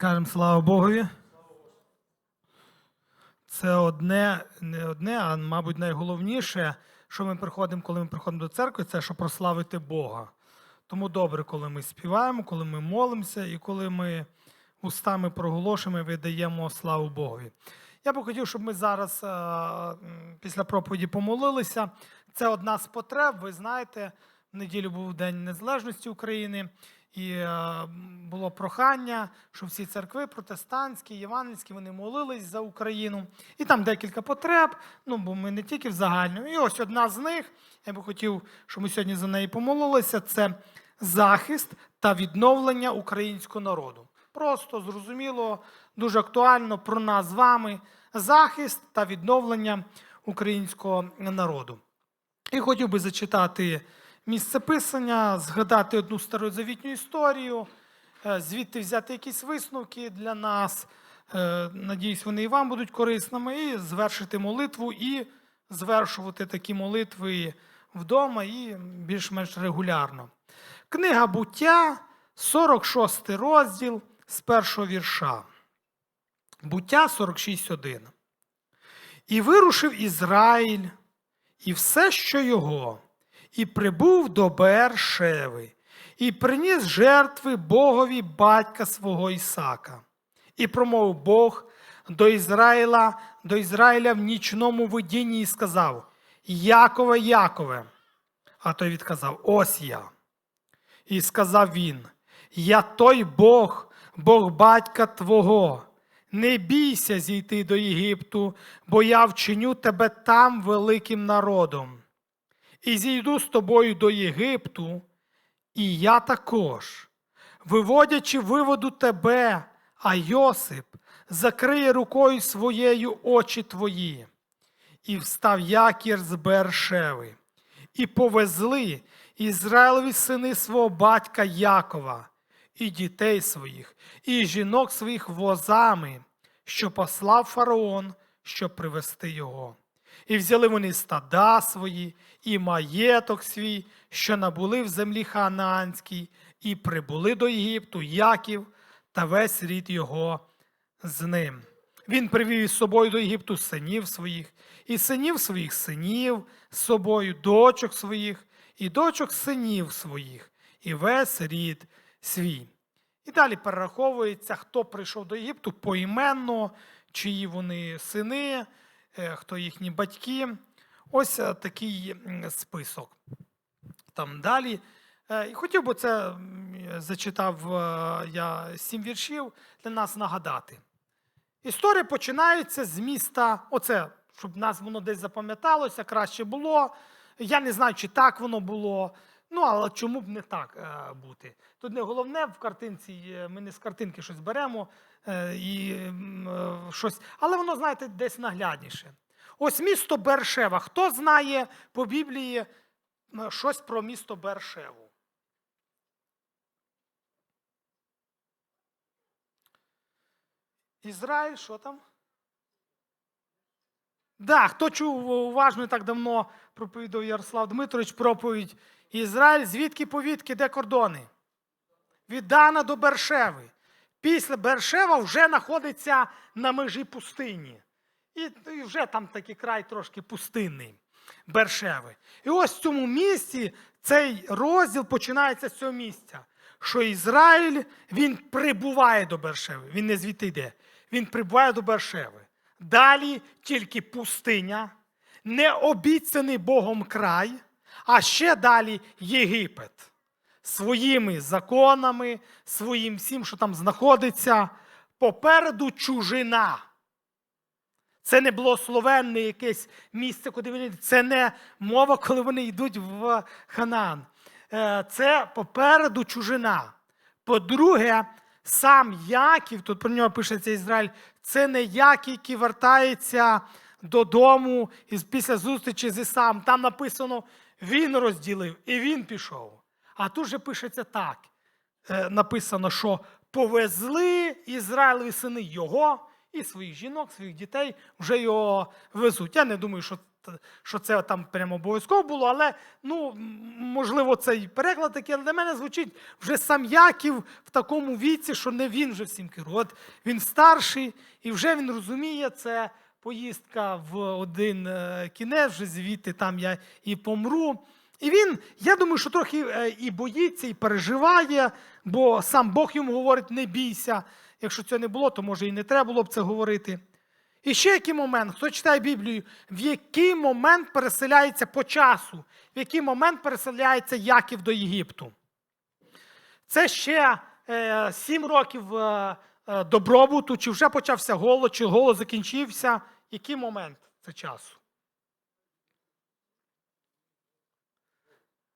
Скажемо слава Богові. Це одне, не одне, а мабуть, найголовніше, що ми приходимо, коли ми приходимо до церкви, це що прославити Бога. Тому добре, коли ми співаємо, коли ми молимося і коли ми устами проголошуємо видаємо славу Богові. Я би хотів, щоб ми зараз е, після проповіді помолилися. Це одна з потреб. Ви знаєте, в неділю був День Незалежності України, і е, було прохання, що всі церкви протестантські, євангельські, вони молились за Україну. І там декілька потреб, ну бо ми не тільки в загальному. І ось одна з них, я би хотів, щоб ми сьогодні за неї помолилися, це захист та відновлення українського народу. Просто зрозуміло, дуже актуально про нас з вами захист та відновлення українського народу. І хотів би зачитати місце писання, згадати одну старозавітню історію, е, звідти взяти якісь висновки для нас. Е, Надіюсь, вони і вам будуть корисними, і звершити молитву, і звершувати такі молитви вдома і більш-менш регулярно. Книга буття, 46 розділ з першого вірша. Буття 46.1. І вирушив Ізраїль, і все, що його, і прибув до Бершеви, і приніс жертви Богові батька свого Ісака. І промовив Бог до Ізраїля, до Ізраїля в нічному видінні і сказав: Якове, Якове. А той відказав: Ось я. І сказав він: Я той Бог, Бог батька Твого. Не бійся зійти до Єгипту, бо я вчиню тебе там великим народом. І зійду з тобою до Єгипту, і я також, виводячи виводу тебе, а Йосип закриє рукою своєю очі твої. І встав якір з Бершеви, і повезли Ізраїлеві сини свого батька Якова, і дітей своїх, і жінок своїх возами, що послав фараон, щоб привести його. І взяли вони стада свої, і маєток свій, що набули в землі ханаанській, і прибули до Єгипту Яків та весь рід його з ним. Він привів із собою до Єгипту синів своїх, і синів своїх синів з собою, дочок своїх, і дочок синів своїх, і весь рід свій. І далі перераховується, хто прийшов до Єгипту поіменно, чиї вони сини, хто їхні батьки. Ось е, такий список. Там далі. Е, І хотів би це зачитав е, я сім віршів для нас нагадати. Історія починається з міста, оце, щоб нас воно десь запам'яталося, краще було. Я не знаю, чи так воно було. Ну, але чому б не так е, бути? Тут не головне в картинці, е, ми не з картинки щось беремо е, і е, щось. Але воно, знаєте, десь наглядніше. Ось місто Бершева. Хто знає по Біблії е, щось про місто Бершеву? Ізраїль, що там? Да, хто чув уважно так давно проповідав Ярослав Дмитрович проповідь Ізраїль, звідки повідки, де кордони? Від Дана до Бершеви. Після Бершева вже знаходиться на межі пустині. І, і вже там такий край трошки пустинний Бершеви. І ось в цьому місці цей розділ починається з цього місця. Що Ізраїль він прибуває до Бершеви. Він не звідти йде. Він прибуває до Бершеви. Далі тільки пустиня, не обіцяний Богом край, а ще далі Єгипет. Своїми законами, своїм всім, що там знаходиться, попереду чужина. Це не благословенне якесь місце, куди вони. Це не мова, коли вони йдуть в Ханаан. Е, Це попереду чужина. По-друге, сам Яків, тут про нього пишеться Ізраїль, це не як, який вертається додому після зустрічі з Ісам. Там написано, він розділив і він пішов. А тут же пишеться так: е, написано, що повезли Ізраїлеві сини його і своїх жінок, своїх дітей вже його везуть. Я не думаю, що, що це там прямо обов'язково було, але ну, можливо, цей переклад такий, але для мене звучить вже сам Яків в такому віці, що не він вже всім керує. От він старший, і вже він розуміє, це поїздка в один е, кінець, вже звідти там я і помру. І він, я думаю, що трохи е, і боїться, і переживає, бо сам Бог йому говорить: не бійся. Якщо це не було, то може і не треба було б це говорити. І ще який момент, хто читає Біблію, в який момент переселяється по часу, в який момент переселяється Яків до Єгипту. Це ще е, сім років е, е, добробуту, чи вже почався голод, чи голод закінчився. Який момент це часу?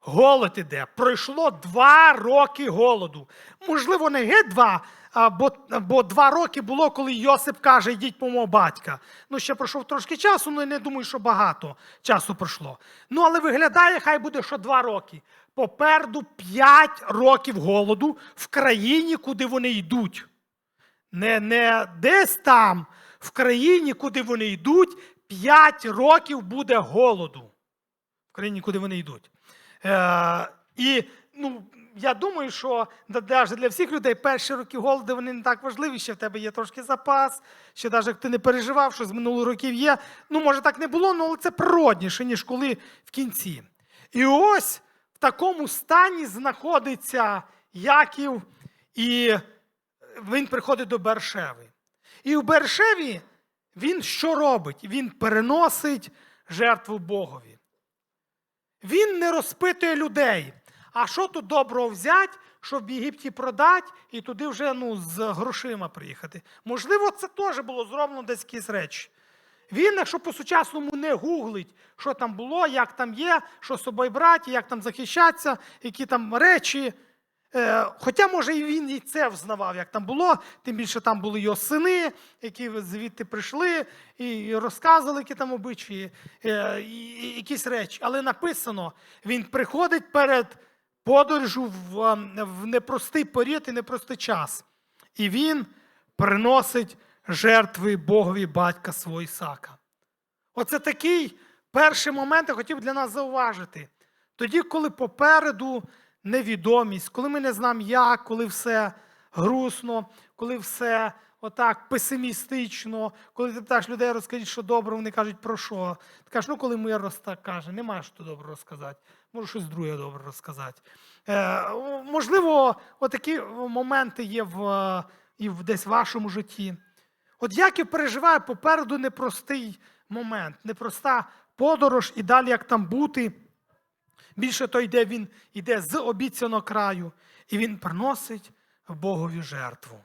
Голод іде. Пройшло два роки голоду. Можливо, не геть два, бо, бо два роки було, коли Йосип каже, йдіть по мого батька. Ну, ще пройшов трошки часу, ну я не думаю, що багато часу пройшло. Ну, але виглядає, хай буде, що два роки. Попереду п'ять років голоду в країні, куди вони йдуть. Не, не десь там, в країні, куди вони йдуть, п'ять років буде голоду. В країні, куди вони йдуть. Е, і ну, я думаю, що навіть для всіх людей перші роки голоду вони не так важливі, ще в тебе є трошки запас, ще навіть як ти не переживав, що з минулих років є. Ну, може, так не було, ну, але це природніше, ніж коли в кінці. І ось в такому стані знаходиться Яків, і він приходить до Бершеви. І у Бершеві він що робить? Він переносить жертву Богові. Він не розпитує людей. А що тут доброго взяти, щоб в Єгипті продати і туди вже ну, з грошима приїхати? Можливо, це теж було зроблено десь якісь речі. Він, якщо по-сучасному не гуглить, що там було, як там є, що з собою брати, як там захищатися, які там речі. Е, Хоча, може, і він і це взнавав, як там було, тим більше там були його сини, які звідти прийшли і розказували, які там обичаї, е, і, якісь речі. Але написано, він приходить перед подорожю в, в непростий період і непростий час. І він приносить жертви Богові батька свого Ісака. Оце такий перший момент я хотів для нас зауважити. Тоді, коли попереду невідомість, коли ми не знаємо як, коли все грустно, коли все отак песимістично, коли ти питаєш людей, розкажіть, що добре, вони кажуть, про що? Ти кажеш, ну коли мир роста каже, немає що добре розказати, можу щось друге добре розказати. Е, можливо, отакі моменти є в, і в десь в вашому житті. От Яків переживає попереду непростий момент, непроста подорож і далі як там бути. Більше то йде, він йде з обіцяного краю, і він приносить Богові жертву.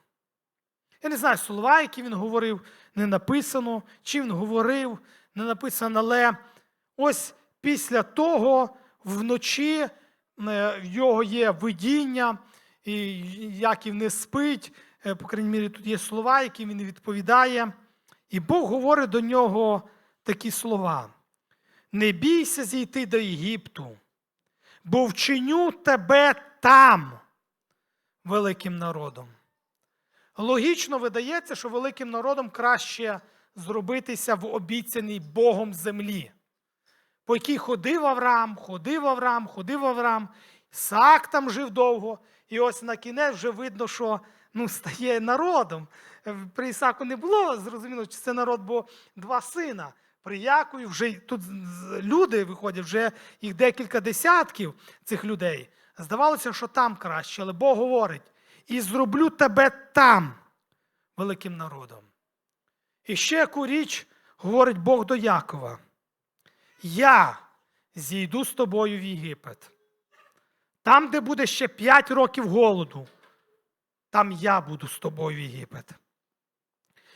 Я не знаю, слова, які він говорив, не написано, чи він говорив, не написано, але ось після того вночі е, в його є видіння, і Яків не спить, е, по крайній мірі, тут є слова, які він відповідає. І Бог говорить до нього такі слова: не бійся зійти до Єгипту бо вчиню тебе там великим народом. Логічно видається, що великим народом краще зробитися в обіцяній Богом землі, по якій ходив Авраам, ходив Авраам, ходив Авраам, Саак там жив довго, і ось на кінець вже видно, що ну, стає народом. При Ісаку не було зрозуміло, чи це народ, бо два сина. При Якові вже тут люди виходять, вже їх декілька десятків цих людей. Здавалося, що там краще, але Бог говорить: і зроблю тебе там, великим народом. І ще яку річ говорить Бог до Якова: Я зійду з тобою в Єгипет. Там, де буде ще п'ять років голоду, там я буду з тобою в Єгипет.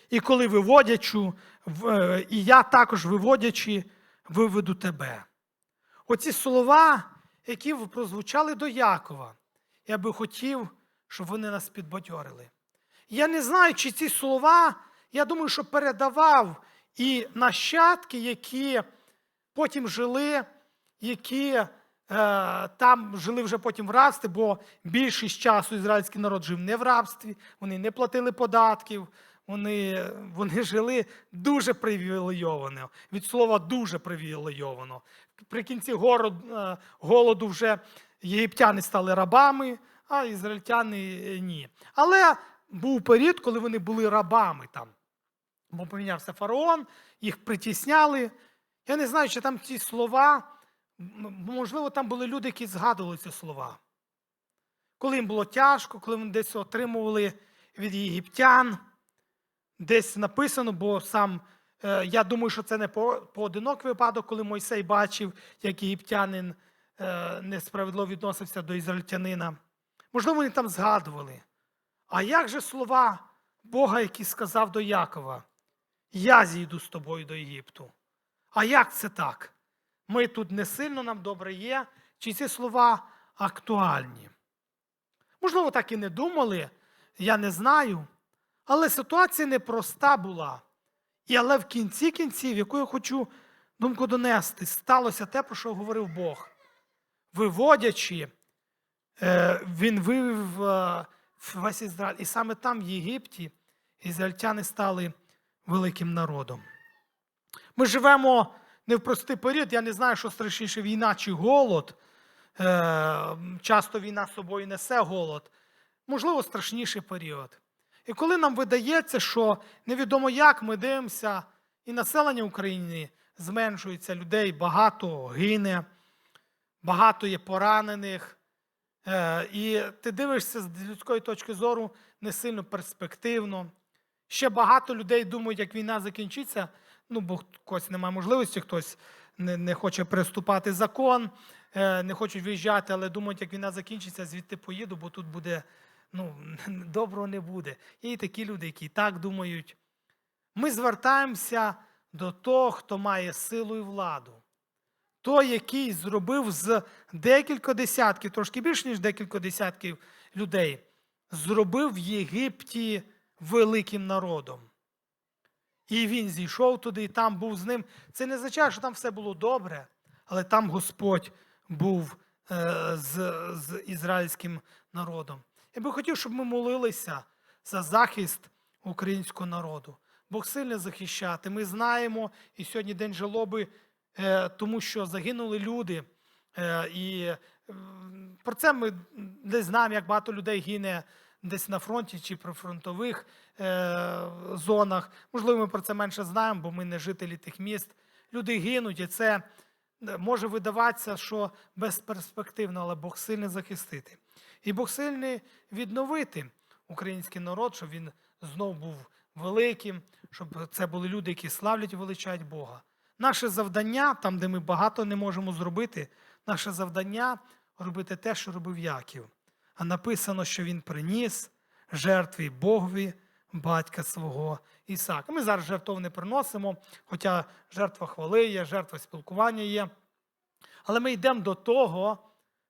І коли виводячу, і я також виводячи, виведу тебе. Оці слова, які прозвучали до Якова, я би хотів, щоб вони нас підбадьорили. Я не знаю, чи ці слова, я думаю, що передавав і нащадки, які потім жили, які е, там жили вже потім в рабстві, бо більшість часу ізраїльський народ жив не в рабстві, вони не платили податків, вони, вони жили дуже привілейовано. Від слова дуже привілейовано. При кінці город- е, голоду вже єгиптяни стали рабами, а ізраїльтяни е, ні. Але був період, коли вони були рабами там. Бо помінявся фараон, їх притісняли. Я не знаю, чи там ці слова, можливо, там були люди, які згадували ці слова. Коли їм було тяжко, коли вони десь отримували від єгиптян, десь написано, бо сам е, я думаю, що це не по- поодинок випадок, коли Мойсей бачив, як єгиптянин е, несправедливо відносився до ізраїльтянина. Можливо, вони там згадували. А як же слова Бога, який сказав до Якова: Я зійду з тобою до Єгипту? А як це так? Ми тут не сильно нам добре є, чи ці слова актуальні? Можливо, так і не думали, я не знаю. Але ситуація непроста була. І але в кінці кінців, яку я хочу думку донести, сталося те, про що говорив Бог. Виводячи, е, він вивів е, весь Ізраїль. І саме там, в Єгипті, ізраїльтяни стали великим народом. Ми живемо не в простий період, я не знаю, що страшніше війна чи голод. Е, Часто війна з собою несе голод. Можливо, страшніший період. І коли нам видається, що невідомо як ми дивимося, і населення України зменшується, людей багато гине, багато є поранених. Е, І ти дивишся з людської точки зору не сильно перспективно. Ще багато людей думають, як війна закінчиться. Ну, бо когось немає можливості, хтось не, не хоче приступати закон, е, не хочуть виїжджати, але думають, як війна закінчиться, звідти поїду, бо тут буде ну, доброго не буде. Є і такі люди, які так думають. Ми звертаємося до того, хто має силу і владу. Той, який зробив з декілька десятків, трошки більше, ніж декілька десятків людей, зробив в Єгипті великим народом. І він зійшов туди, і там був з ним. Це не означає, що там все було добре, але там Господь був е, з, з ізраїльським народом. Я би хотів, щоб ми молилися за захист українського народу. Бог сильно захищати. Ми знаємо, і сьогодні день жалоби, е, тому що загинули люди. Е, і е, про це ми десь знаємо, як багато людей гине десь на фронті чи при фронтових зонах. Можливо, ми про це менше знаємо, бо ми не жителі тих міст. Люди гинуть, і це може видаватися, що безперспективно, але Бог сильний захистити. І Бог сильний відновити український народ, щоб він знов був великим, щоб це були люди, які славлять і величають Бога. Наше завдання, там, де ми багато не можемо зробити, наше завдання робити те, що робив Яків. А написано, що він приніс жертви Богові, батька свого Ісака. Ми зараз жертв не приносимо, хоча жертва хвали є, жертва спілкування є. Але ми йдемо до того,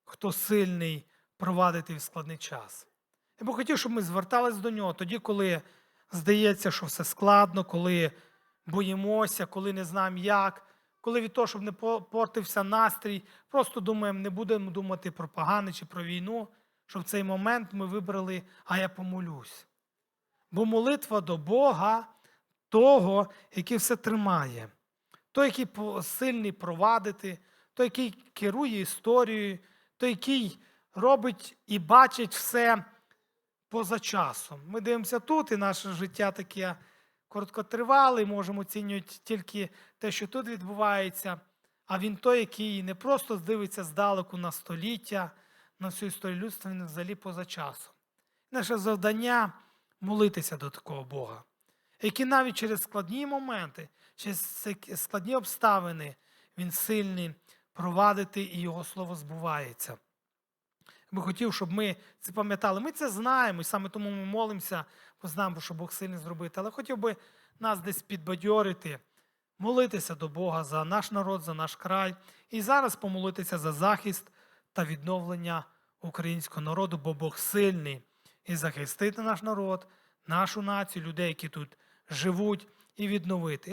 хто сильний провадити в складний час. Я би хотів, щоб ми звертались до нього тоді, коли здається, що все складно, коли боїмося, коли не знаємо як, коли від того, щоб не по- портився настрій, просто думаємо, не будемо думати про погане чи про війну, щоб в цей момент ми вибрали, а я помолюсь. Бо молитва до Бога, того, який все тримає, той, який сильний провадити, той, який керує історією, той, який робить і бачить все поза часом. Ми дивимося тут, і наше життя таке короткотривале, можемо оцінювати тільки те, що тут відбувається. А він той, який не просто дивиться здалеку на століття, на всю історію людства, він взагалі поза часом. Наше завдання молитися до такого Бога, який навіть через складні моменти, через складні обставини, він сильний провадити і його слово збувається. Би хотів, щоб ми це пам'ятали. Ми це знаємо, і саме тому ми молимося, бо знаємо, що Бог сильний зробити. Але хотів би нас десь підбадьорити, молитися до Бога за наш народ, за наш край, і зараз помолитися за захист та відновлення українського народу, бо Бог сильний і захистити наш народ, нашу націю, людей, які тут живуть, і відновити.